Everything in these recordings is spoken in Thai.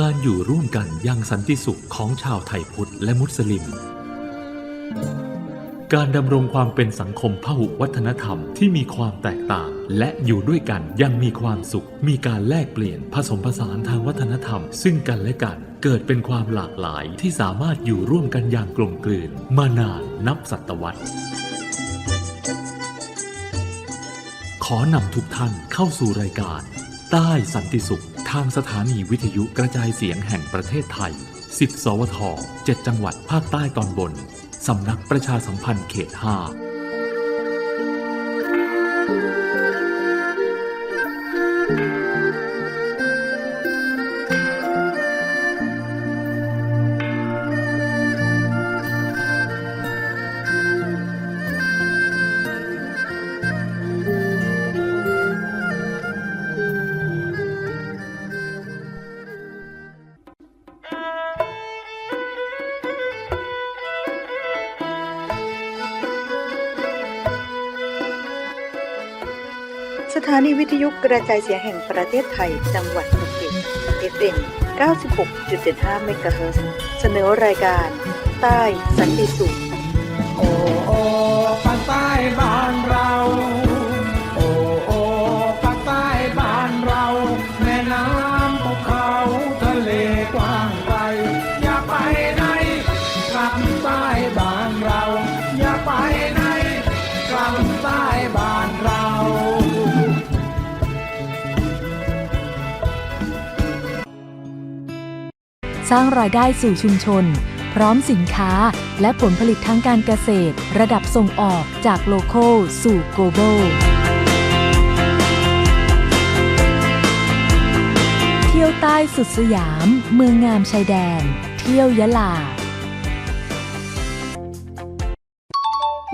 การอยู่ร่วมกันอยังสันติสุขของชาวไทยพุทธและมุสลิม การดำรงความเป็นสังคมพหุวัฒนธรรมที่มีความแตกต่าง และอยู่ด้วยกันยังมีความสุข มีการแลกเปลี่ยนผสมผสานทางวัฒนธรรม ซึ่งกันและกันเกิดเป็นความหลากหลายที่สามารถอยู่ร่วมกันอย่างกลมกลืน มานานนับศตวรรษขอนำทุกท่านเข้าสู่รายการ ใต้สันติสุข ทางสถานีวิทยุกระจายเสียงแห่งประเทศไทย 10 สวท 7 จังหวัดภาคใต้ตอนบน สำนักประชาสัมพันธ์เขต 5 นีวิทยุกระจายเสียงแห่งประเทศไทย จังหวัดภูเก็ต FM 96.75เมกะเฮิรตซ์เสนอรายการ ใต้สันติสุข โอ้โอ้ฟังใต้บ้าน สร้างรายได้สู่ชุมชน พร้อมสินค้าและผลผลิตทางการเกษตร ระดับส่งออกจากโลโคลสู่ global เที่ยวใต้สุดสยาม เมืองงามชายแดน เที่ยวยะลา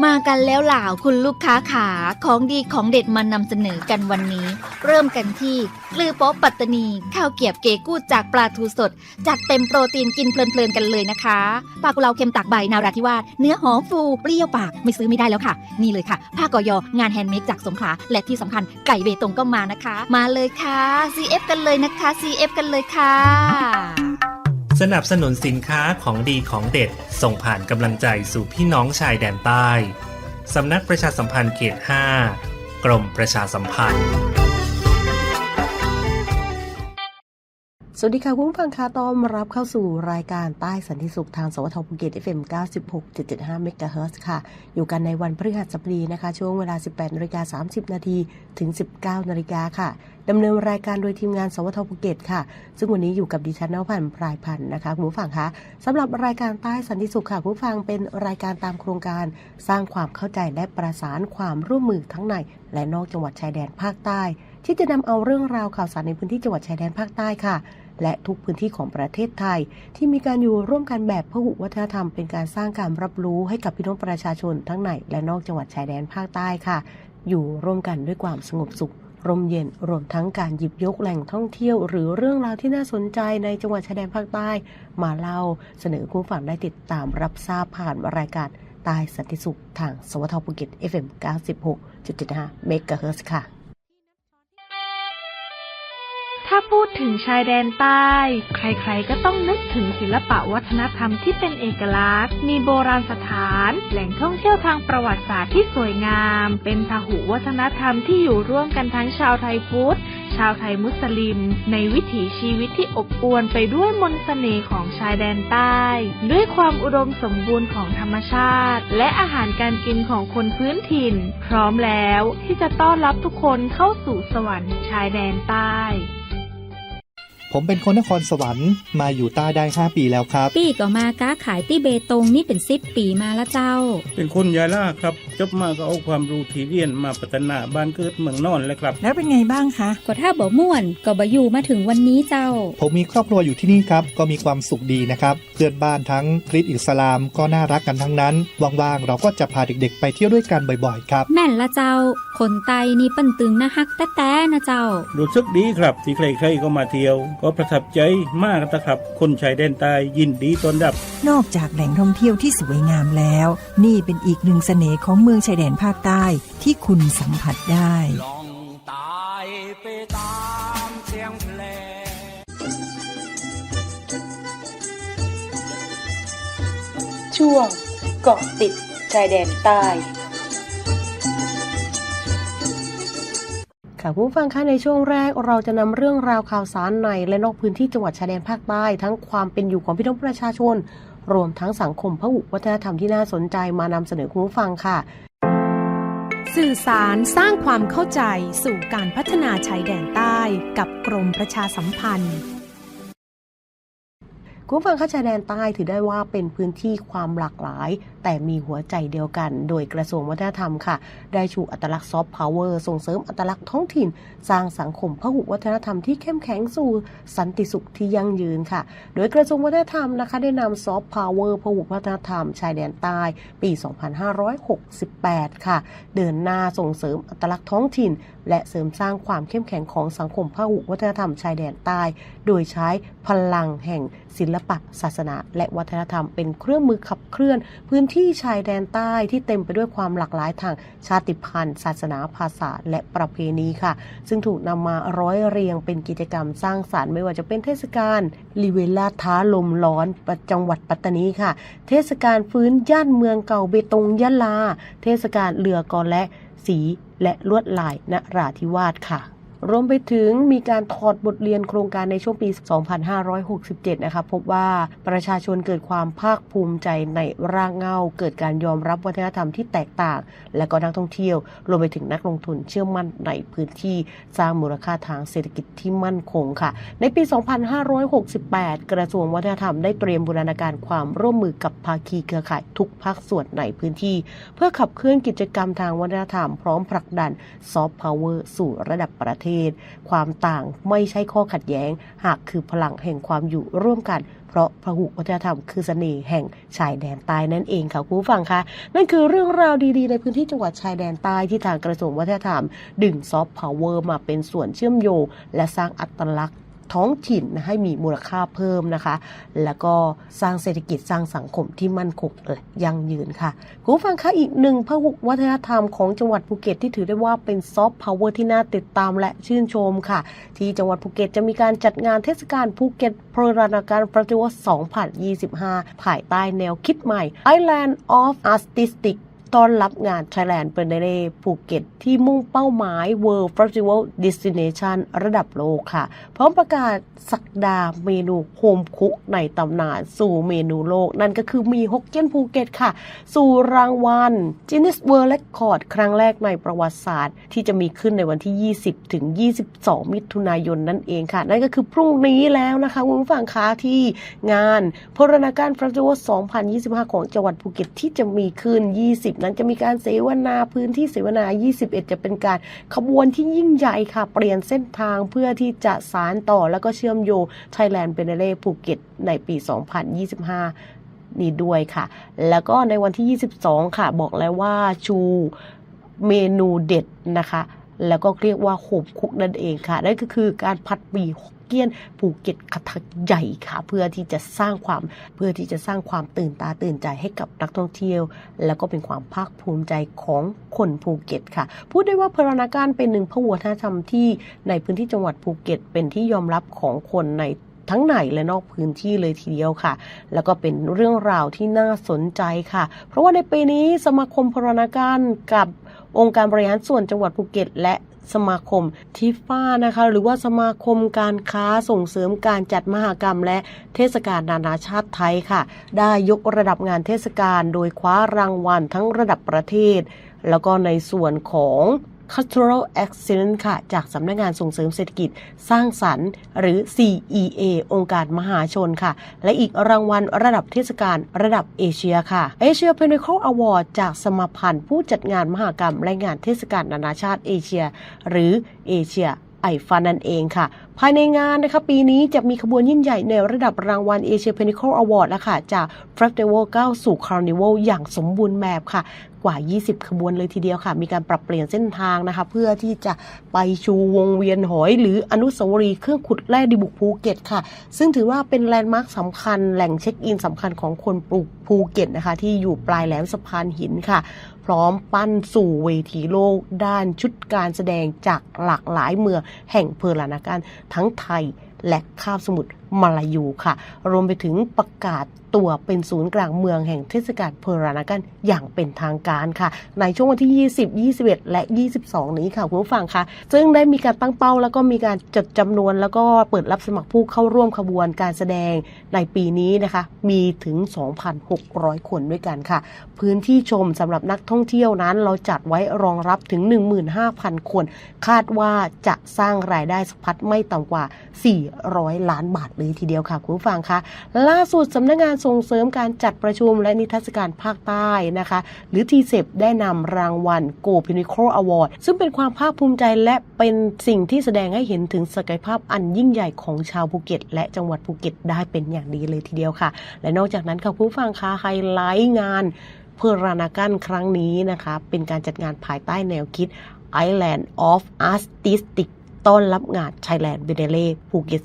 มากันแล้วหล่าคุณลูกค้าขาของดีของเด็ดมานำเสนอกันวันนี้ เริ่มกันที่กลือโป๊ปัตตานี ข้าวเกียบเกกู้จากปลาทูสดจัดเต็มโปรตีนกินเพลินๆกันเลยนะคะปลากุเลาเค็มตากใบนาราธิวาสเนื้อหอมฟูเปรี้ยวปากไม่ซื้อไม่ได้แล้วค่ะ นี่เลยค่ะผ้ากอยองานแฮนด์เมดจากสงขลาและที่สำคัญไก่เบตงก็มานะคะ มาเลยค่ะ CF กันเลยนะคะ CF กันเลยค่ะ สนับสนุนสินค้าของดีของเด็ด ส่งผ่านกำลังใจสู่พี่น้องชายแดนใต้ สำนักประชาสัมพันธ์เขต 5 กรมประชาสัมพันธ์ สวัสดีค่ะคุณผู้ฟังคะต้อนรับเข้าสู่รายการใต้สันติสุขทางสวทภูเก็ต FM 96.75เมกะเฮิรตซ์ค่ะ อยู่กันในวันพฤหัสบดีนะคะ ช่วงเวลา 18นาฬิกา30 นาทีถึง 19นาฬิกาค่ะ ดำเนินรายการโดยทีมงาน สวทภูเก็ตค่ะ ซึ่งวันนี้อยู่กับดิฉันนพันธ์พรายพันธ์นะคะคุณผู้ฟังคะสำหรับรายการใต้สันติสุขค่ะคุณผู้ฟังเป็นรายการตามโครงการ สร้างความเข้าใจและประสานความร่วมมือทั้งใน และนอกจังหวัดชายแดนภาคใต้ ที่จะนำเอาเรื่องราวข่าวสารในพื้นที่จังหวัดชายแดนภาคใต้ค่ะและทุกพื้นที่ของประเทศไทย ที่มีการอยู่ร่วมกันแบบพหุวัฒนธรรม เป็นการสร้างการรับรู้ให้กับพี่น้องประชาชนทั้งในและนอกจังหวัดชายแดนภาคใต้ค่ะ อยู่ร่วมกันด้วยความสงบสุข รมเย็นรวมทั้งการหยิบยกแหล่งท่องเที่ยว หรือเรื่องราวที่น่าสนใจในจังหวัดชายแดนภาคใต้ มาเล่าเสนอคุณฝังได้ติดตามรับทราบผ่านรายการใต้สันติสุขทางสวทภูเก็ต FM 96.75เมกะเฮิรตซ์ค่ะาพูดถึงชายแดนใต้ ใครๆ ก็ต้องนึกถึงศิลปะวัฒนธรรมที่เป็นเอกลักษณ์ มีโบราณสถาน แหล่งท่องเที่ยวทางประวัติศาสตร์ที่สวยงาม เป็นพหุวัฒนธรรมที่อยู่ร่วมกันทั้งชาวไทยพุทธ ชาวไทยมุสลิม ในวิถีชีวิตที่อบอวลไปด้วยมนต์เสน่ห์ของชายแดนใต้ ด้วยความอุดมสมบูรณ์ของธรรมชาติ และอาหารการกินของคนพื้นถิ่น พร้อมแล้วที่จะต้อนรับทุกคนเข้าสู่สวรรค์ชายแดนใต้ ผมเป็นคนนครสวรรค์มาอยู่ใต้ได้ 5 ปีแล้วครับ ปีก็มาค้าขายที่เบตงนี่เป็นสิบปีมาแล้วเจ้า เป็นคนยาล่าครับจบมาก็เอาความรู้ที่เรียนมาพัฒนาบ้านเกิดเมืองนอนเลยครับ แล้วเป็นไงบ้างคะก็ถ้าบ่ม่วนก็บ่อยู่มาถึงวันนี้เจ้า ผมมีครอบครัวอยู่ที่นี่ครับ ก็มีความสุขดีนะครับ เพื่อนบ้านทั้งคริสต์อิสลามก็น่ารักกันทั้งนั้นว่างๆเราก็จะพาเด็กๆ ไปเที่ยวด้วยกันบ่อยๆครับ แม่นละเจ้า คนไตนี่ปั้นตึงนะฮักแต้ๆนะเจ้า รู้สึกดีครับที่ใครๆก็มาเที่ยวก็ประทับใจมากนะครับ คนชายแดนใต้ยินดีต้อนรับ นอกจากแหล่งท่องเที่ยวที่สวยงามแล้ว นี่เป็นอีกหนึ่งเสน่ห์ของเมืองชายแดนภาคใต้ที่คุณสัมผัสได้ช่วงเกาะติดชายแดนใต้ ค่ะผู้ฟังคะในช่วงแรกเราจะนำเรื่องราวข่าวสารในและนอกพื้นที่จังหวัดชายแดนภาคใต้ ทั้งความเป็นอยู่ของพี่น้องประชาชน รวมทั้งสังคมพหุวัฒนธรรมที่น่าสนใจมานำเสนอคุณผู้ฟังค่ะ สื่อสารสร้างความเข้าใจสู่การพัฒนาชายแดนใต้ กับกรมประชาสัมพันธ์ คุณฟังคะชายแดนใต้ถือได้ว่าเป็นพื้นที่ความหลากหลาย แต่มีหัวใจเดียวกัน โดยกระทรวงวัฒนธรรมค่ะ ได้ชูอัตลักษณ์ซอฟต์พาวเวอร์ส่งเสริมอัตลักษณ์ท้องถิ่น สร้างสังคมพหุวัฒนธรรมที่เข้มแข็งสู่สันติสุขที่ยั่งยืนค่ะ โดยกระทรวงวัฒนธรรมนะคะ ได้นำซอฟต์พาวเวอร์พหุวัฒนธรรม ชายแดนใต้ ปี 2568 ค่ะ เดินหน้าส่งเสริมอัตลักษณ์ท้องถิ่น และเสริมสร้างความเข้มแข็งของสังคมพหุวัฒนธรรมชายแดนใต้ โดยใช้พลังแห่งศิลปะ ศาสนา และวัฒนธรรมเป็นเครื่องมือขับเคลื่อน พื้นที่ชายแดนใต้ที่เต็มไปด้วยความหลากหลายทางชาติพันธุ์ ศาสนาภาษาและประเพณีค่ะ ซึ่งถูกนำมาร้อยเรียงเป็นกิจกรรมสร้างสารรค์ไม่ว่าจะเป็นเทศกาลลิเวล่าท้าลมร้อนประจังหวัดปัตตานีค่ะ เทศกาลฟื้นย่านเมืองเก่าเบตงยะลา เทศกาลเรือกอและสีและลวดลายนราธิวาสค่ะ รวมไปถึงมีการถอดบทเรียนโครงการในช่วงปี 2567 นะคะพบว่าประชาชนเกิดความภาคภูมิใจในรากเงาเกิดการยอมรับวัฒนธรรมที่แตกต่าง และก็นักท่องเที่ยว รวมไปถึงนักลงทุนเชื่อมั่นในพื้นที่สร้างมูลค่าทางเศรษฐกิจที่มั่นคงค่ะ ในปี 2568 กระทรวงวัฒนธรรมได้เตรียมบูรณาการความร่วมมือกับภาคีเครือข่ายทุกภาคส่วนในพื้นที่ เพื่อขับเคลื่อนกิจกรรมทางวัฒนธรรมพร้อมผลักดันซอฟต์พาวเวอร์สู่ระดับประเทศความต่างไม่ใช่ข้อขัดแย้ง หากคือพลังแห่งความอยู่ร่วมกันเพราะพหุวัฒนธรรมคือเสน่ห์แห่งชายแดนใต้นั่นเองค่ะคุณผู้ฟังคะนั่นคือเรื่องราวดีๆ ในพื้นที่จังหวัดชายแดนใต้ที่ทางกระทรวงวัฒนธรรม ดึงซอฟต์พาวเวอร์มาเป็นส่วนเชื่อมโยง และสร้างอัตลักษณ์ ท้องถิ่นให้มีมูลค่าเพิ่มนะคะ แล้วก็สร้างเศรษฐกิจสร้างสังคมที่มั่นคงและยั่งยืนค่ะคุณฟังคะอีกหนึ่งพหุวัฒนธรรมของจังหวัดภูเก็ตที่ถือได้ว่าเป็นซอฟต์พาวเวอร์ที่น่าติดตามและชื่นชมค่ะ ที่จังหวัดภูเก็ตจะมีการจัดงานเทศกาลภูเก็ตโปรรณาการประติวัติ2025 ภายใต้แนวคิดใหม่ Island of Artistic ต้อนรับงาน Thailand p e r n a d a y ภูเก็ต ที่มุ่งเป้าหมาย World Festival Destination ระดับโลกค่ะ พร้อมประกาศสักดาเมนูโฮมคุกในตำนานสู่เมนูโลก นั่นก็คือมีฮกเกี้ยนภูเก็ตค่ะ สู่รางวัล Guinness World Record ครั้งแรกในประวัติศาสตร์ ที่จะมีขึ้นในวันที่ 20 ถึง 22 มิถุนายนนั่นเองค่ะ นั่นก็คือพรุ่งนี้แล้วนะคะคุณผู้ฟังคะที่งานพรณาการ Festival 2025 ของจังหวัดภูเก็ตที่จะมีขึ้น 20นั้นจะมีการเสวนาพื้นที่เสวนา 21 จะเป็นการขบวนที่ยิ่งใหญ่ค่ะ เปลี่ยนเส้นทางเพื่อที่จะสารต่อแล้วก็เชื่อมโยง Thailand p e n a l e ภูเก็ตในปี 2025 นี้ด้วยค่ะ แล้วก็ในวันที่ 22 ค่ะบอกแล้วว่าชูเมนูเด็ดนะคะแล้วก็เรียกว่าโหมคุกนั่นเองค่ะนั่นก็คือการผัดหมี่ เกี้ยนภูเก็ตกระทักใหญ่ค่ะ เพื่อที่จะสร้างความเพื่อที่จะสร้างความตื่นตาตื่นใจให้กับนักท่องเที่ยว แล้วก็เป็นความภาคภูมิใจของคนภูเก็ตค่ะ พูดได้ว่าพรณาการเป็นหนึ่งพหุวัฒนธรรมที่ในพื้นที่จังหวัดภูเก็ต เป็นที่ยอมรับของคนในทั้งในและนอกพื้นที่เลยทีเดียวค่ะ แล้วก็เป็นเรื่องราวที่น่าสนใจค่ะ เพราะว่าในปีนี้สมาคมพรณาการกับองค์การบริหารส่วนจังหวัดภูเก็ต และ สมาคมทิฟ้านะคะ หรือว่าสมาคมการค้าส่งเสริมการจัดมหกรรม และเทศกาลนานาชาติไทยค่ะ ได้ยกระดับงานเทศกาลโดยคว้ารางวัลทั้งระดับประเทศ แล้วก็ในส่วนของ Cultural Excellence ค่ะ จากสำนักงานส่งเสริมเศรษฐกิจสร้างสรรค์ หรือ CEA องค์การมหาชนค่ะ และอีกรางวัลระดับเทศกาลระดับเอเชียค่ะ Asia Pinnacle Award จากสมาพันธ์ผู้จัดงานมหกรรมและงานเทศกาลนานาชาติเอเชีย หรือเอเชียไอฟันนั่นเองค่ะ ภายในงานนะคะปีนี้จะมีขบวนยิ่งใหญ่ในระดับรางวัล Asia Pinnacle Award แล้วค่ะจาก Festival 9สู่ Carnival อย่างสมบูรณ์แบบค่ะ ว่า 20 ขบวนเลยทีเดียวค่ะ มีการปรับเปลี่ยนเส้นทางนะคะ เพื่อที่จะไปชูวงเวียนหอย หรืออนุสาวรีย์เครื่องขุดแร่ดิบุกภูเก็ตค่ะ ซึ่งถือว่าเป็นแลนด์มาร์คสำคัญแหล่งเช็คอินสำคัญของคนปลูกภูเก็ตนะคะ ที่อยู่ปลายแหลมสะพานหินค่ะ พร้อมปั้นสู่เวทีโลก ด้านชุดการแสดงจากหลากหลายเมืองแห่งเพลานาการทั้งไทยและคาบสมุทร มาลายูค่ะ รวมไปถึงประกาศตัวเป็นศูนย์กลางเมืองแห่งเทศกาลเพอรานากันอย่างเป็นทางการค่ะ ในช่วงวันที่ 20 21 และ 22 นี้ค่ะคุณผู้ฟังค่ะ ซึ่งได้มีการตั้งเป้าแล้วก็มีการจดจำนวน แล้วก็เปิดรับสมัครผู้เข้าร่วมขบวนการแสดงในปีนี้นะคะ มีถึง 2,600 คนด้วยกันค่ะ พื้นที่ชมสำหรับนักท่องเที่ยวนั้น เราจัดไว้รองรับถึง 15,000 คน คาดว่าจะสร้างรายได้สะพัดไม่ต่ำกว่า 400 ล้านบาทเลยทีเดียวค่ะคุณผู้ฟังคะล่าสุดสำนักงานส่งเสริมการจัดประชุมและนิทรรศการภาคใต้นะคะ หรือทีเซได้นำรางวัล Go Pinnacle Award ซึ่งเป็นความภาคภูมิใจและเป็นสิ่งที่แสดงให้เห็นถึงศักยภาพอันยิ่งใหญ่ของชาวภูเก็ต และจังหวัดภูเก็ตได้เป็นอย่างดีเลยทีเดียวค่ะ และนอกจากนั้นค่ะคุณผู้ฟังคะไฮไลท์งานเพอรานากันครั้งนี้นะคะ เป็นการจัดงานภายใต้แนวคิด Island of Artistic ต้อนรับงาน Thailand b e n e l e ภูเก็ต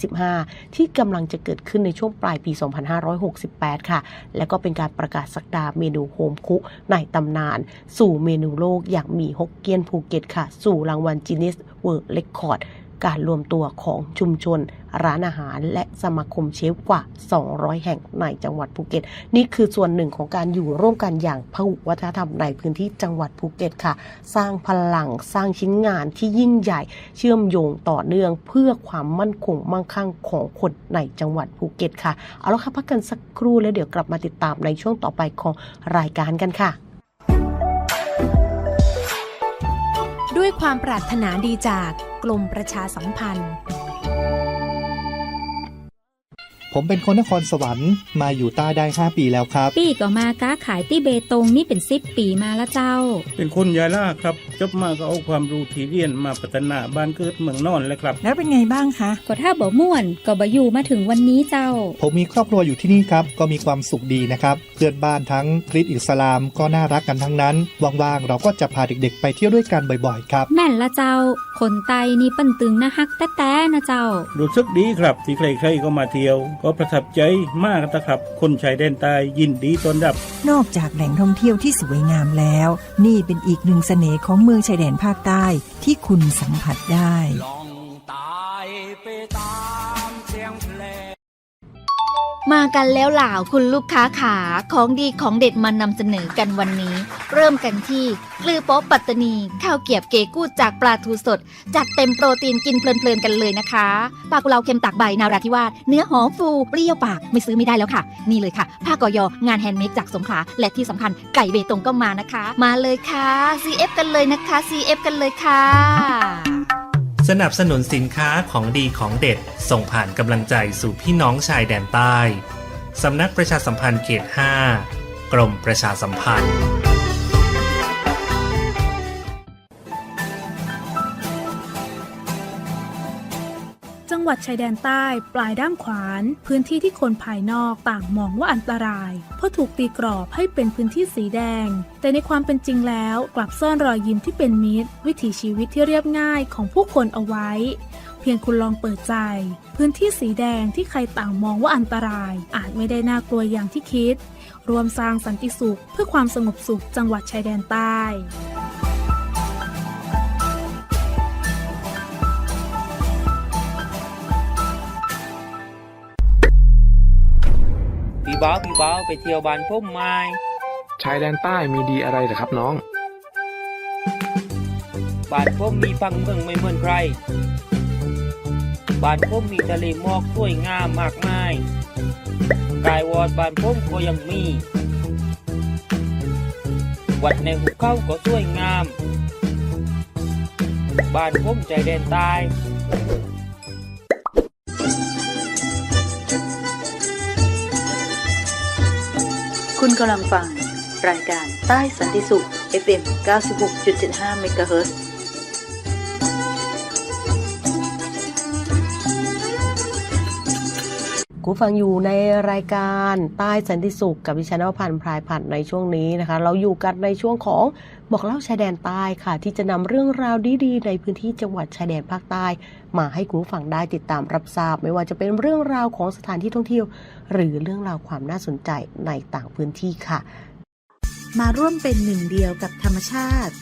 2025 ที่กำลังจะเกิดขึ้นในช่วงปลายปี 2568 ค่ะ และก็เป็นการประกาศสักดาเมนูโฮมคุในตำนาน สู่เมนูโลกอย่างมีฮกเกี้ยนภูเก็ตค่ะ สู่รางวัลจินิสเวิร์เรคคอร์ด การรวมตัวของชุมชน ร้านอาหาร และสมาคมเชฟกว่า 200 แห่งในจังหวัดภูเก็ต นี่คือส่วนหนึ่งของการอยู่ร่วมกันอย่างพหุวัฒนธรรมในพื้นที่จังหวัดภูเก็ตค่ะ สร้างพลังสร้างชิ้นงานที่ยิ่งใหญ่ เชื่อมโยงต่อเนื่องเพื่อความมั่นคงมั่งคั่งของคนในจังหวัดภูเก็ตค่ะเอาละค่ะพักกันสักครู่แล้วเดี๋ยวกลับมาติดตามในช่วงต่อไปของรายการกันค่ะ ด้วยความปรารถนาดีจากกลมประชาสัมพันธ์ ผมเป็นคนนครสวรรค์มาอยู่ใต้ได้ 5 ปีแล้วครับ ปี้ก็มาค้าขายที่เบตงนี่เป็นสิบปีมาแล้วเจ้า เป็นคนยาล่าครับจบมาก็เอาความรู้ที่เรียนมาพัฒนาบ้านเกิดเมืองนอนเลยครับ แล้วเป็นไงบ้างคะก็ถ้าบ่ม่วนก็บ่อยู่มาถึงวันนี้เจ้า ผมมีครอบครัวอยู่ที่นี่ครับก็มีความสุขดีนะครับ เพื่อนบ้านทั้งคริสต์อิสลามก็น่ารักกันทั้งนั้นว่างๆเราก็จะพาเด็กๆ ไปเที่ยวด้วยกันบ่อยๆ ครับแม่นละเจ้า คนไตนี่ปันตึงนะฮักแต้ๆนะเจ้า รู้สึกดีครับที่ใครๆก็มาเที่ยวก็ประทับใจมากนะครับ คนชายแดนใต้ยินดีต้อนรับ นอกจากแหล่งท่องเที่ยวที่สวยงามแล้ว นี่เป็นอีกหนึ่งเสน่ห์ของเมืองชายแดนภาคใต้ที่คุณสัมผัสได้ มากันแล้วหล่าคุณลูกค้าขาของดีของเด็ดมานำเสนอกันวันนี้ เริ่มกันที่กลือโป๊ปัตตานีข้าวเกียบเกกู้จากปลาทูสดจัดเต็มโปรตีนกินเพลินๆกันเลยนะคะปลากุเลาเค็มตากใบนาราธิวาสเนื้อหอมฟูเปรี้ยวปากไม่ซื้อไม่ได้แล้วค่ะ นี่เลยค่ะผ้ากอยงานแฮนด์เมดจากสงขลาและที่สำคัญไก่เบตงก็มานะคะ มาเลยค่ะ CF กันเลยนะคะ CF กันเลยค่ะ สนับสนุนสินค้าของดีของเด็ด ส่งผ่านกำลังใจสู่พี่น้องชายแดนใต้ สำนักประชาสัมพันธ์เขต 5 กรมประชาสัมพันธ์ วัดชายแดนใต้ปลายด้ามขวาน พื้นที่ที่คนภายนอกต่างมองว่าอันตราย เพราะถูกตีกรอบให้เป็นพื้นที่สีแดง แต่ในความเป็นจริงแล้วกลับซ่อนรอยยิ้มที่เป็นมิตร วิถีชีวิตที่เรียบง่ายของผู้คนเอาไว้ เพียงคุณลองเปิดใจ พื้นที่สีแดงที่ใครต่างมองว่าอันตราย อาจไม่ได้น่ากลัวอย่างที่คิด รวมสร้างสันติสุขเพื่อความสงบสุขจังหวัดชายแดนใต้ บ้าวพี่บ้าวไปเที่ยวบ้านพุ่มไม้ชายแดนใต้มีดีอะไรเหรอครับน้อง บ้านพุ่มมีพังเมืองไม่เหมือนใคร บ้านพุ่มมีทะเลหมอกสวยงามมากมายกายวอดบ้านพุ่มก็ยังมี วัดในหุบเขาก็สวยงาม บ้านพุ่มใจแดนใต้ คุณกำลังฟัง รายการใต้สันติสุข FM 96.75 MHz คุณฟังอยู่ในรายการใต้สันติสุขกับดิฉันวพันธ์พรายพันธ์ในช่วงนี้นะคะ เราอยู่กันในช่วงของบอกเล่าชายแดนใต้ค่ะ ที่จะนำเรื่องราวดีๆ ในพื้นที่จังหวัดชายแดนภาคใต้ มาให้คุณฟังได้ติดตามรับทราบ ไม่ว่าจะเป็นเรื่องราวของสถานที่ท่องเที่ยว หรือเรื่องราวความน่าสนใจในต่างพื้นที่ค่ะ มาร่วมเป็นหนึ่งเดียวกับธรรมชาติ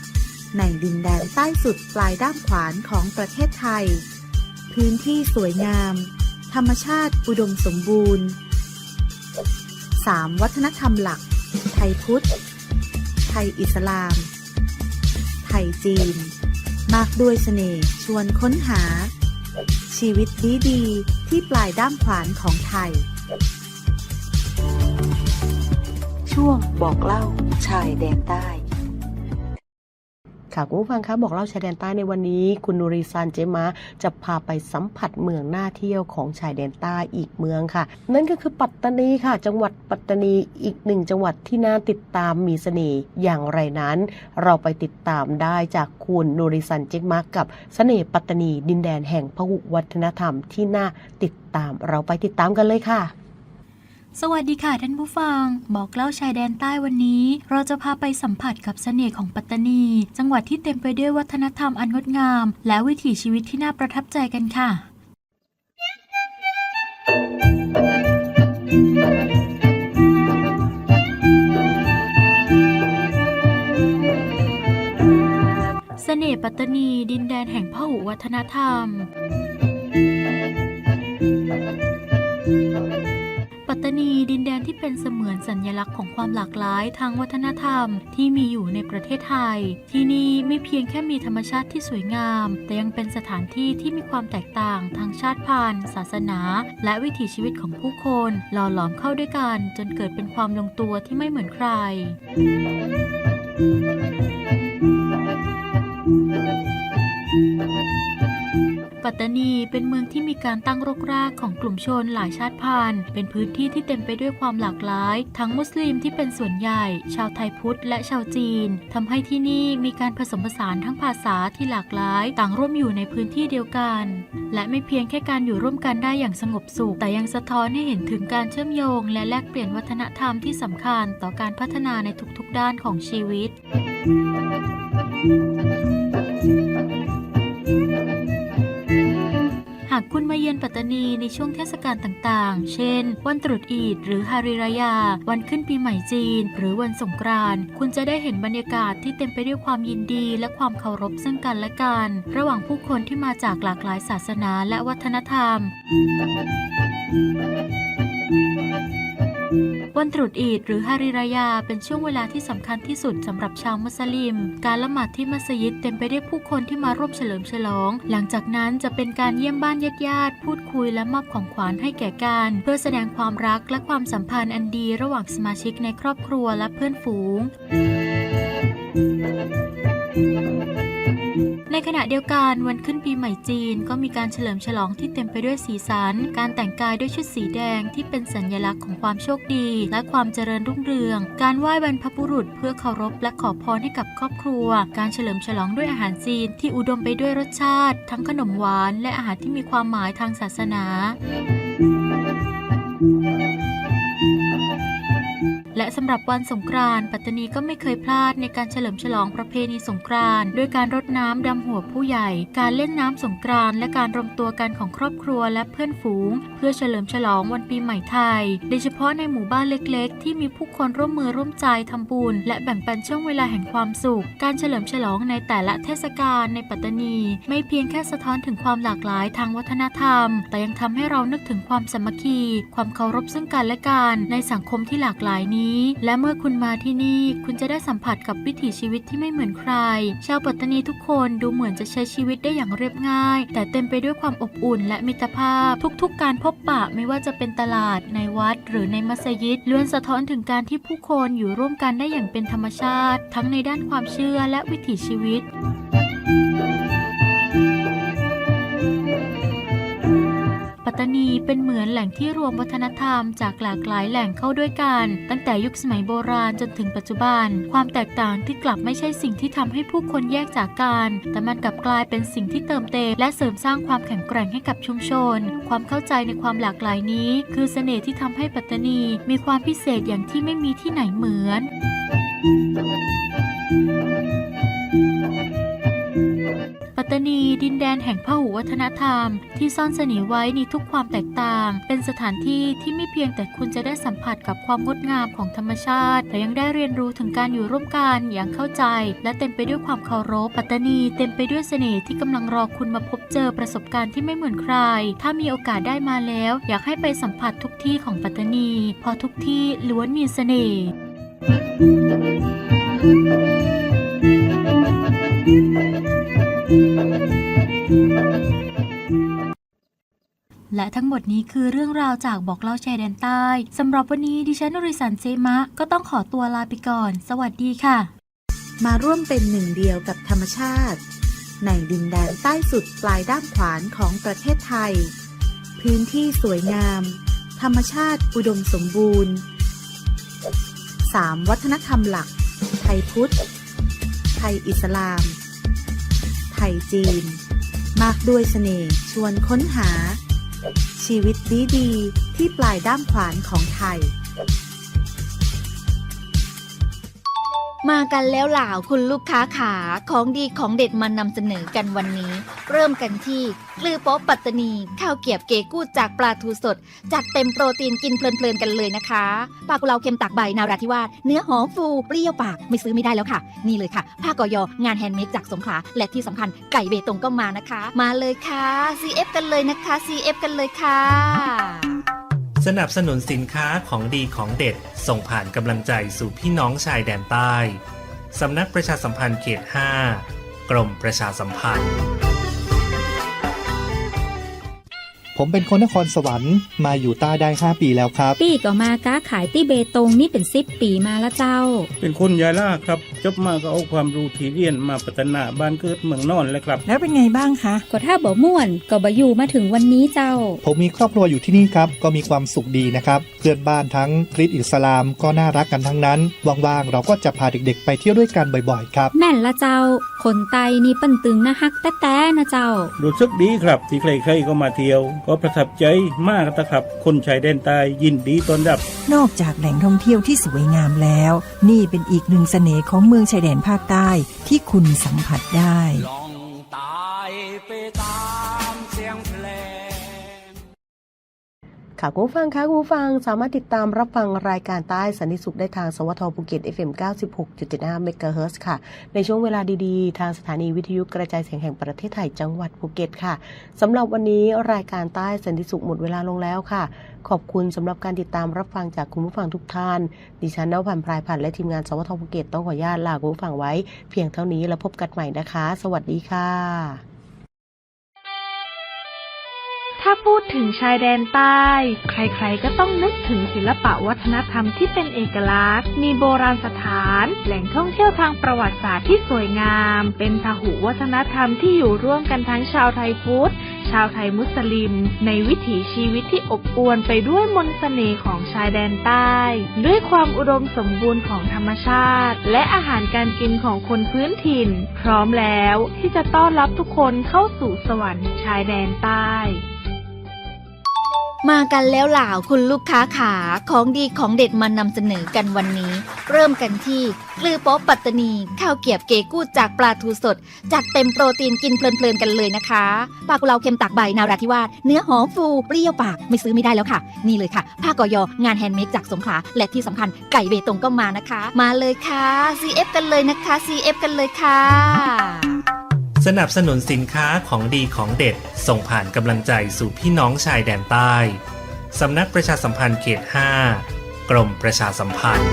ในดินแดนใต้สุดปลายด้ามขวานของประเทศไทย พื้นที่สวยงาม ธรรมชาติอุดมสมบูรณ์ 3. วัฒนธรรมหลัก ไทยพุทธ ไทยอิสลาม ไทยจีน มากด้วยเสน่ห์ชวนค้นหา ชีวิตดีดีที่ปลายด้ามขวานของไทย ช่วงบอกเล่าชายแดนใต้ค่ะคุณผู้ฟังคะบอกเล่าชายแดนใต้ในวันนี้ คุณนูริซานเจมาจะพาไปสัมผัสเมืองน่าเที่ยวของชายแดนใต้อีกเมืองค่ะ นั่นก็คือปัตตานีค่ะ จังหวัดปัตตานีอีกหนึ่งจังหวัดที่น่าติดตามมีเสน่ห์อย่างไรนั้น เราไปติดตามได้จากคุณนูริซันเจมากับเสน่ห์ปัตตานีดินแดนแห่งพหุวัฒนธรรมที่น่าติดตามเราไปติดตามกันเลยค่ะ สวัสดีค่ะท่านผู้ฟัง บอกเล่าชายแดนใต้วันนี้ เราจะพาไปสัมผัสกับเสน่ห์ของปัตตานี จังหวัดที่เต็มไปด้วยวัฒนธรรมอันงดงาม และวิถีชีวิตที่น่าประทับใจกันค่ะเสน่ห์ปัตตานี ดินแดนแห่งพหุวัฒนธรรม ตตานีดินแดนที่เป็นเสมือนสัญลักษณ์ของความหลากหลายทางวัฒนธรรมที่มีอยู่ในประเทศไทย ที่นี่ไม่เพียงแค่มีธรรมชาติที่สวยงาม แต่ยังเป็นสถานที่ที่มีความแตกต่างทางชาติพันธุ์ ศาสนา และวิถีชีวิตของผู้คนหล่อหลอมเข้าด้วยกัน จนเกิดเป็นความลงตัวที่ไม่เหมือนใคร ปัตตานีเป็นเมืองที่มีการตั้งรกรากของกลุ่มชนหลายชาติพันธุ์ เป็นพื้นที่ที่เต็มไปด้วยความหลากหลาย ทั้งมุสลิมที่เป็นส่วนใหญ่ ชาวไทยพุทธและชาวจีนทำให้ที่นี่มีการผสมผสานทั้งภาษาที่หลากหลาย ต่างร่วมอยู่ในพื้นที่เดียวกัน และไม่เพียงแค่การอยู่ร่วมกันได้อย่างสงบสุข แต่ยังสะท้อนให้เห็นถึงการเชื่อมโยง และแลกเปลี่ยนวัฒนธรรมที่สำคัญต่อการพัฒนาในทุกๆด้านของชีวิตหากคุณมาเยือนปัตตานีในช่วงเทศกาลต่างๆ เช่น วันตรุษอีด หรือฮาริรายา วันขึ้นปีใหม่จีน หรือวันสงกรานต์คุณจะได้เห็นบรรยากาศที่เต็มไปด้วยความยินดีและความเคารพซึ่งกันและกัน ระหว่างผู้คนที่มาจากหลากหลายศาสนาและวัฒนธรรม วันตรุษอีดหรือฮาริรายาเป็นช่วงเวลาที่สำคัญที่สุดสำหรับชาวมุสลิม การละหมาดที่มัสยิดเต็มไปด้วยผู้คนที่มาร่วมเฉลิมฉลอง หลังจากนั้นจะเป็นการเยี่ยมบ้านญาติญาติๆพูดคุยและมอบของขวัญให้แก่กัน เพื่อแสดงความรักและความสัมพันธ์อันดีระหว่างสมาชิกในครอบครัวและเพื่อนฝูงใน ขณะเดียวกันวันขึ้นปีใหม่จีนก็มีการเฉลิมฉลองที่เต็มไปด้วยสีสัน การแต่งกายด้วยชุดสีแดงที่เป็นสัญลักษณ์ของความโชคดี และความเจริญรุ่งเรือง การไหว้บรรพบุรุษเพื่อเคารพและขอพรให้กับครอบครัว การเฉลิมฉลองด้วยอาหารจีนที่อุดมไปด้วยรสชาติ ทั้งขนมหวาน และอาหารที่มีความหมายทางศาสนา และสำหรับวันสงกรานต์ปัตตานีก็ไม่เคยพลาดในการเฉลิมฉลองประเพณีสงกรานต์ด้วยการรดน้ำดำหัวผู้ใหญ่ การเล่นน้ำสงกรานต์และการรวมตัวกันของครอบครัวและเพื่อนฝูง เพื่อเฉลิมฉลองวันปีใหม่ไทย โดยเฉพาะในหมู่บ้านเล็ก ๆ ที่มีผู้คนร่วมมือร่วมใจทำบุญและแบ่งปันช่วงเวลาแห่งความสุข การเฉลิมฉลองในแต่ละเทศกาลในปัตตานี ไม่เพียงแค่สะท้อนถึงความหลากหลายทางวัฒนธรรม แต่ยังทำให้เรานึกถึงความสามัคคี ความเคารพซึ่งกันและกันในสังคมที่หลากหลายนี้และเมื่อคุณมาที่นี่คุณจะได้สัมผัสกับวิถีชีวิตที่ไม่เหมือนใคร ชาวปัตตานีทุกคนดูเหมือนจะใช้ชีวิตได้อย่างเรียบง่าย แต่เต็มไปด้วยความอบอุ่นและมิตรภาพ ทุกๆ การพบปะไม่ว่าจะเป็นตลาดในวัด หรือในมัสยิดล้วนสะท้อนถึงการที่ผู้คนอยู่ร่วมกันได้อย่างเป็นธรรมชาติ ทั้งในด้านความเชื่อและวิถีชีวิต ตานีเป็นเหมือนแหล่งที่รวมวัฒนธรรมจากหลากหลายแหล่งเข้าด้วยกัน ตั้งแต่ยุคสมัยโบราณจนถึงปัจจุบัน ความแตกต่างที่กลับไม่ใช่สิ่งที่ทำให้ผู้คนแยกจากกัน แต่มันกลับกลายเป็นสิ่งที่เติมเต็มและเสริมสร้างความแข็งแกร่งให้กับชุมชน ความเข้าใจในความหลากหลายนี้ คือเสน่ห์ที่ทำให้ปัตตานีมีความพิเศษอย่างที่ไม่มีที่ไหนเหมือนปัต ตตานีดินแดนแห่งพหุวัฒนธรรม ที่ซ่อนเสน่ห์ไว้ในทุกความแตกต่าง เป็นสถานที่ที่ไม่เพียงแต่คุณจะได้สัมผัสกับความงดงามของธรรมชาติ แต่ยังได้เรียนรู้ถึงการอยู่ร่วมกันอย่างเข้าใจ และเต็มไปด้วยความเคารพปัตตานีเต็มไปด้วยเสน่ห์ที่กำลังรอคุณมาพบเจอประสบการณ์ที่ไม่เหมือนใคร ถ้ามีโอกาสได้มาแล้ว อยากให้ไปสัมผัสทุกที่ของปัตตานีเพราะทุกที่ล้วนมีเสน่ห์ และทั้งหมดนี้คือเรื่องราวจากบอกเล่าชายแดนใต้สำหรับวันนี้ดิฉันนริสันเซมะ ก็ต้องขอตัวลาไปก่อน สวัสดีค่ะ มาร่วมเป็นหนึ่งเดียวกับธรรมชาติ ในดินแดนใต้สุดปลายด้ามขวานของประเทศไทย พื้นที่สวยงาม ธรรมชาติอุดมสมบูรณ์ 3. วัฒนธรรมหลัก ไทยพุทธ ไทยอิสลาม ไทยจีน มากด้วยเสน่ห์ชวนค้นหา ชีวิตดีๆที่ปลายด้ามขวานของไทย มากันแล้วหล่าคุณลูกค้าขาของดีของเด็ดมานำเสนอกันวันนี้ เริ่มกันที่กลือโป๊ะปัตตานีข้าวเกียบเกกู้จากปลาทูสด จัดเต็มโปรตีนกินเพลินๆกันเลยนะคะปลากุเลาเค็มตากใบนาราธิวาสเนื้อหอมฟูเปรี้ยวปากไม่ซื้อไม่ได้แล้วค่ะ นี่เลยค่ะผ้ากอยงานแฮนด์เมดจากสงขลาและที่สำคัญไก่เบตงก็มานะคะ มาเลยค่ะ CF กันเลยนะคะ CF กันเลยค่ะ สนับสนุนสินค้าของดีของเด็ด ส่งผ่านกำลังใจสู่พี่น้องชายแดนใต้ สำนักประชาสัมพันธ์เขต 5 กรมประชาสัมพันธ์ ผมเป็นคนนครสวรรค์มาอยู่ใต้ได้ 5 ปีแล้วครับปี้ก็มาค้าขายที่เบตงนี่เป็นสิบปีมาแล้วเจ้า เป็นคนยาล่าครับจบมาก็เอาความรู้ที่เรียนมาพัฒนาบ้านเกิดเมืองนอนเลยครับแล้วเป็นไงบ้างคะ ก็ถ้าบ่ม่วนก็บ่อยู่มาถึงวันนี้เจ้า ผมมีครอบครัวอยู่ที่นี่ครับ ก็มีความสุขดีนะครับ เพื่อนบ้านทั้งคริสต์อิสลามก็น่ารักกันทั้งนั้นว่างๆเราก็จะพาเด็กๆ ไปเที่ยวด้วยกันบ่อยๆครับ แม่นละเจ้า คนไตนี่ปันตึงนะฮักแต้ๆนะเจ้า รู้สึกดีครับที่ใครๆก็มาเที่ยวก็ประทับใจมากนะครับ คนชายแดนใต้ยินดีต้อนรับ นอกจากแหล่งท่องเที่ยวที่สวยงามแล้ว นี่เป็นอีกหนึ่งเสน่ห์ของเมืองชายแดนภาคใต้ที่คุณสัมผัสได้ ค่ะคุณผู้ฟังคะคุณผู้ฟังสามารถติดตามรับฟังรายการใต้สันติสุขได้ทางสวทภูเก็ต FM 96.75เมกะเฮิร์ค่ะ ในช่วงเวลาดีๆ ทางสถานีวิทยุกระจายเสียงแห่งประเทศไทยจังหวัดภูเก็ตค่ะสำหรับวันนี้รายการใต้สันติสุขหมดเวลาลงแล้วค่ะ ขอบคุณสำหรับการติดตามรับฟังจากคุณผู้ฟังทุกท่าน ดิฉันนวพันธ์พรายพันธ์และทีมงานสวทภูเก็ตต้องขออนุญาตลาคุณผู้ฟังไว้ เพียงเท่านี้แล้วพบกันใหม่นะคะ สวัสดีค่ะ ถ้าพูดถึงชายแดนใต้ ใครๆ ก็ต้องนึกถึงศิลปะวัฒนธรรมที่เป็นเอกลักษณ์ มีโบราณสถาน แหล่งท่องเที่ยวทางประวัติศาสตร์ที่สวยงาม เป็นพหุวัฒนธรรมที่อยู่ร่วมกันทั้งชาวไทยพุทธ ชาวไทยมุสลิม ในวิถีชีวิตที่อบอวลไปด้วยมนต์เสน่ห์ของชายแดนใต้ ด้วยความอุดมสมบูรณ์ของธรรมชาติ และอาหารการกินของคนพื้นถิ่น พร้อมแล้วที่จะต้อนรับทุกคนเข้าสู่สวรรค์ชายแดนใต้ มากันแล้วหล่าคุณลูกค้าขาของดีของเด็ดมานำเสนอกันวันนี้ เริ่มกันที่กลือโป๊ปัตตานีข้าวเกียบเกกู้จากปลาทูสด จัดเต็มโปรตีนกินเพลินๆกันเลยนะคะปลากุเลาเค็มตากใบนาราธิวาสเนื้อหอมฟูเปรี้ยวปากไม่ซื้อไม่ได้แล้วค่ะ นี่เลยค่ะผ้ากอยงานแฮนด์เมดจากสงขลาและที่สำคัญไก่เบตงก็มานะคะ มาเลยค่ะ CF กันเลยนะคะ CF กันเลยค่ะ สนับสนุนสินค้าของดีของเด็ด ส่งผ่านกำลังใจสู่พี่น้องชายแดนใต้สำนักประชาสัมพันธ์เขต 5 กรมประชาสัมพันธ์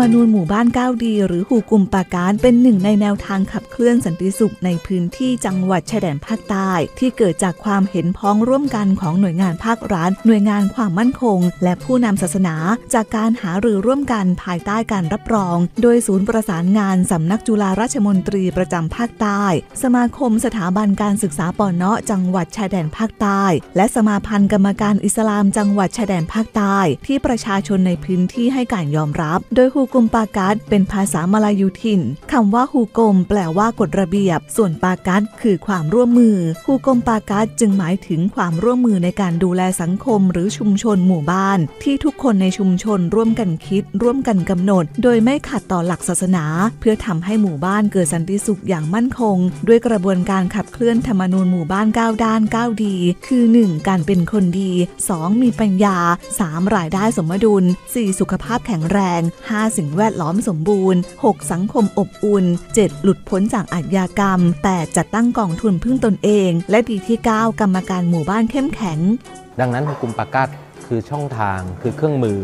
มนูญหมู่บ้านก้าวดี หรือหูกลุ่มปาการเป็นหนึ่งในแนวทางขับเคลื่อนสันติสุขในพื้นที่จังหวัดชายแดนภาคใต้ ที่เกิดจากความเห็นพ้องร่วมกันของหน่วยงานภาครัฐหน่วยงานความมั่นคง และผู้นำศาสนา จากการหารือร่วมกันภายใต้การรับรอง โดยศูนย์ประสานงานสำนักจุฬาราชมนตรีประจำภาคใต้ สมาคมสถาบันการศึกษาปอนเนาะจังหวัดชายแดนภาคใต้ และสมาพันธ์กรรมการอิสลามจังหวัดชายแดนภาคใต้ ที่ประชาชนในพื้นที่ให้การยอมรับ โดยหูกุมปากัดเป็นภาษามาลายูถิ่นคำว่าฮูกมแปลว่ากฎระเบียบ ส่วนปากัดคือความร่วมมือฮูกมปากัดจึงหมายถึงความร่วมมือในการดูแลสังคมหรือชุมชนหมู่บ้าน ที่ทุกคนในชุมชนร่วมกันคิด ร่วมกันกำหนด โดยไม่ขัดต่อหลักศาสนา เพื่อทำให้หมู่บ้านเกิดสันติสุขอย่างมั่นคง ด้วยกระบวนการขับเคลื่อนธรรมนูญหมู่บ้าน9ด้าน9ดี คือ 1. การเป็นคนดี 2. มีปัญญา 3. รายได้สมดุล 4. สุขภาพแข็งแรง 5. สิ่งแวดล้อมสมบูรณ์ 6. สังคมอบอุ่น 7. หลุดพ้นจากอาชญากรรม 8. จัดตั้งกองทุนพึ่งตนเอง และดีที่ 9 กรรมการหมู่บ้านเข้มแข็ง ดังนั้นกลุ่มปากัดคือช่องทางคือเครื่องมือ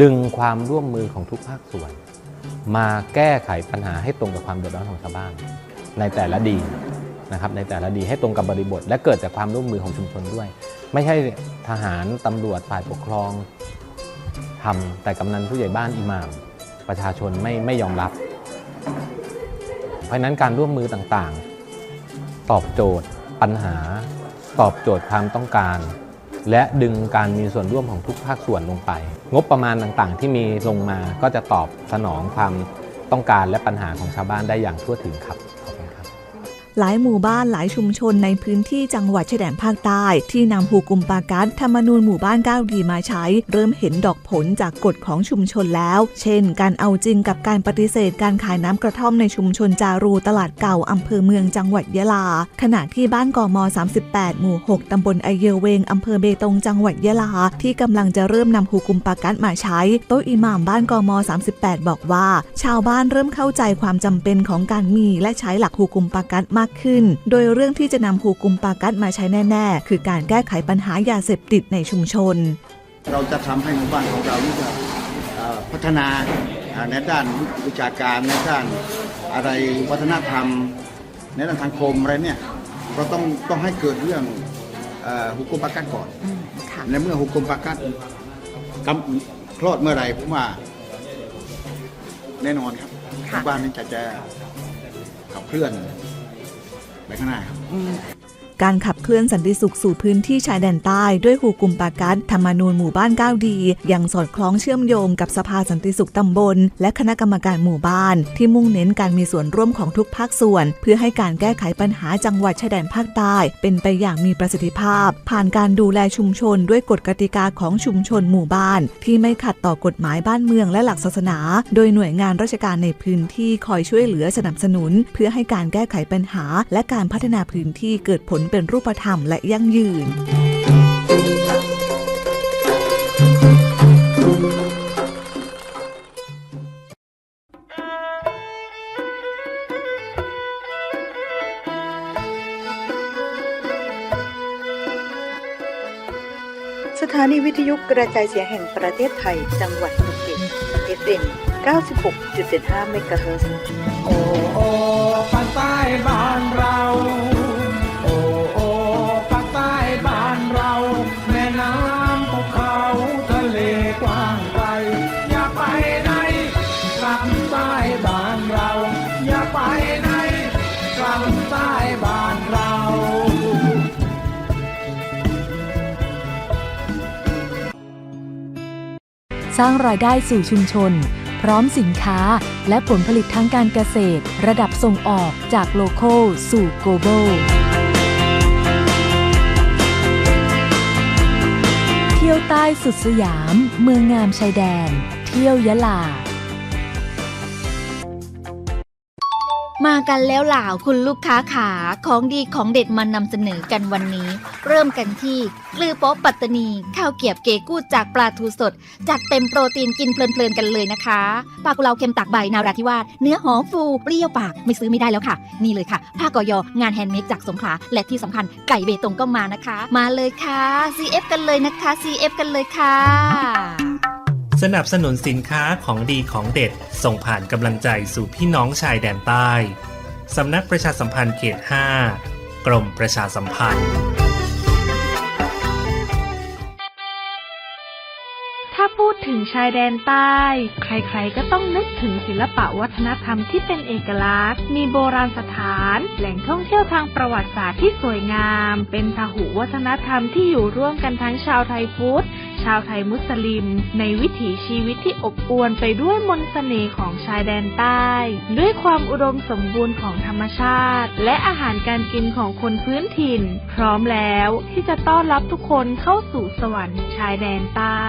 ดึงความร่วมมือของทุกภาคส่วน มาแก้ไขปัญหาให้ตรงกับความเดือดร้อนของชาวบ้าน ในแต่ละดีนะครับในแต่ละดีให้ตรงกับบริบท และเกิดจากความร่วมมือของชุมชนด้วย ไม่ใช่ทหารตำรวจฝ่ายปกครอง ทำแต่กำนันผู้ใหญ่บ้านอิหม่าม ประชาชนไม่ไม่ยอมรับ เพราะนั้นการร่วมมือต่างๆ ตอบโจทย์ปัญหา ตอบโจทย์ความต้องการ และดึงการมีส่วนร่วมของทุกภาคส่วนลงไป งบประมาณต่างๆ ที่มีลงมาก็จะตอบสนองความต้องการและปัญหาของชาวบ้านได้อย่างทั่วถึงครับ หลายหมู่บ้านหลายชุมชนในพื้นที่จังหวัดชายแดนภาคใต้ ที่นำฮูกุมปากัดธรรมนูญหมู่บ้านก้าวดีมาใช้ เริ่มเห็นดอกผลจากกฎของชุมชนแล้ว เช่น การเอาจริงกับการปฏิเสธการขายน้ำกระท่อมในชุมชนจารูตลาดเก่าอำเภอเมืองจังหวัดยะลา ขณะที่บ้านกม 38 หมู่ 6 ตำบลไอเยเวงอำเภอเบตงจังหวัดยะลา ที่กำลังจะเริ่มนำฮูกุมปากัดมาใช้ โต๊ะอิหม่ามบ้านกม 38 บอกว่า ชาวบ้านเริ่มเข้าใจความจำเป็นของการมีและใช้หลักฮูกุมปากัดมากขึ้น โดยเรื่องที่จะนำฮูกุมปากัดมาใช้แน่ ๆ คือการแก้ไขปัญหายาเสพติดในชุมชน เราจะทำให้หมู่บ้านของเรานี่จะเอ่อพัฒนาอ่าในด้านวิชาการในด้านอะไรวัฒนธรรม ในด้านทางคมอะไรเนี่ยเราต้องต้องให้เกิดเรื่องเอ่อหุกุมปากัดก่อนในเมื่อหุกุมปากัดกำคลอดเมื่อไหร่ผมว่าแน่นอนครับหมู่บ้านนี้จะจะขับเคลื่อน ไปข้างหน้าครับ การขับเคลื่อนสันติสุขสู่พื้นที่ชายแดนใต้ด้วยฮูกุมปากัดธรรมนูญหมู่บ้านก้าวดี ยังสอดคล้องเชื่อมโยงกับสภาสันติสุขตำบล และคณะกรรมการหมู่บ้าน ที่มุ่งเน้นการมีส่วนร่วมของทุกภาคส่วน เพื่อให้การแก้ไขปัญหาจังหวัดชายแดนภาคใต้ เป็นไปอย่างมีประสิทธิภาพ ผ่านการดูแลชุมชนด้วยกฎกติกาของชุมชนหมู่บ้าน ที่ไม่ขัดต่อกฎหมายบ้านเมืองและหลักศาสนา โดยหน่วยงานราชการในพื้นที่คอยช่วยเหลือสนับสนุน เพื่อให้การแก้ไขปัญหา และการพัฒนาพื้นที่เกิดผลเป็นรูปธรรมและยั่งยืน สถานีวิทยุกระจายเสียงแห่งประเทศไทย จังหวัดภูเก็ต FM 96.75เมกะเฮิรตซ์โอ้โอ้ภาคใต้บ้านเรา สร้างรายได้สู่ชุมชน พร้อมสินค้าและผลผลิตทางการเกษตร ระดับส่งออกจากโลโคลสู่ global เที่ยวใต้สุดสยาม เมืองงามชายแดน เที่ยวยะลา มากันแล้วหล่าคุณลูกค้าขาของดีของเด็ดมานำเสนอกันวันนี้ เริ่มกันที่กลือโป๊ะปัตตานีข้าวเกียบเกกู้จากปลาทูสด จัดเต็มโปรตีนกินเพลินๆกันเลยนะคะปลากุเลาเค็มตากใบนาราธิวาสเนื้อหอมฟูเปรี้ยวปากไม่ซื้อไม่ได้แล้วค่ะ นี่เลยค่ะผ้ากอยงานแฮนด์เมดจากสงขลาและที่สำคัญไก่เบตงก็มานะคะ มาเลยค่ะ CF กันเลยนะคะ CF กันเลยค่ะ สนับสนุนสินค้าของดีของเด็ด ส่งผ่านกำลังใจสู่พี่น้องชายแดนใต้สำนักประชาสัมพันธ์เขต 5 กรมประชาสัมพันธ์ ถ้าพูดถึงชายแดนใต้ ใครๆก็ต้องนึกถึงศิลปะวัฒนธรรมที่เป็นเอกลักษณ์ มีโบราณสถาน แหล่งท่องเที่ยวทางประวัติศาสตร์ที่สวยงาม เป็นพหุวัฒนธรรมที่อยู่ร่วมกันทั้งชาวไทยพุทธ ชาวไทยมุสลิม ในวิถีชีวิตที่อบอวลไปด้วยมนต์เสน่ห์ของชายแดนใต้ ด้วยความอุดมสมบูรณ์ของธรรมชาติ และอาหารการกินของคนพื้นถิ่น พร้อมแล้วที่จะต้อนรับทุกคนเข้าสู่สวรรค์ชายแดนใต้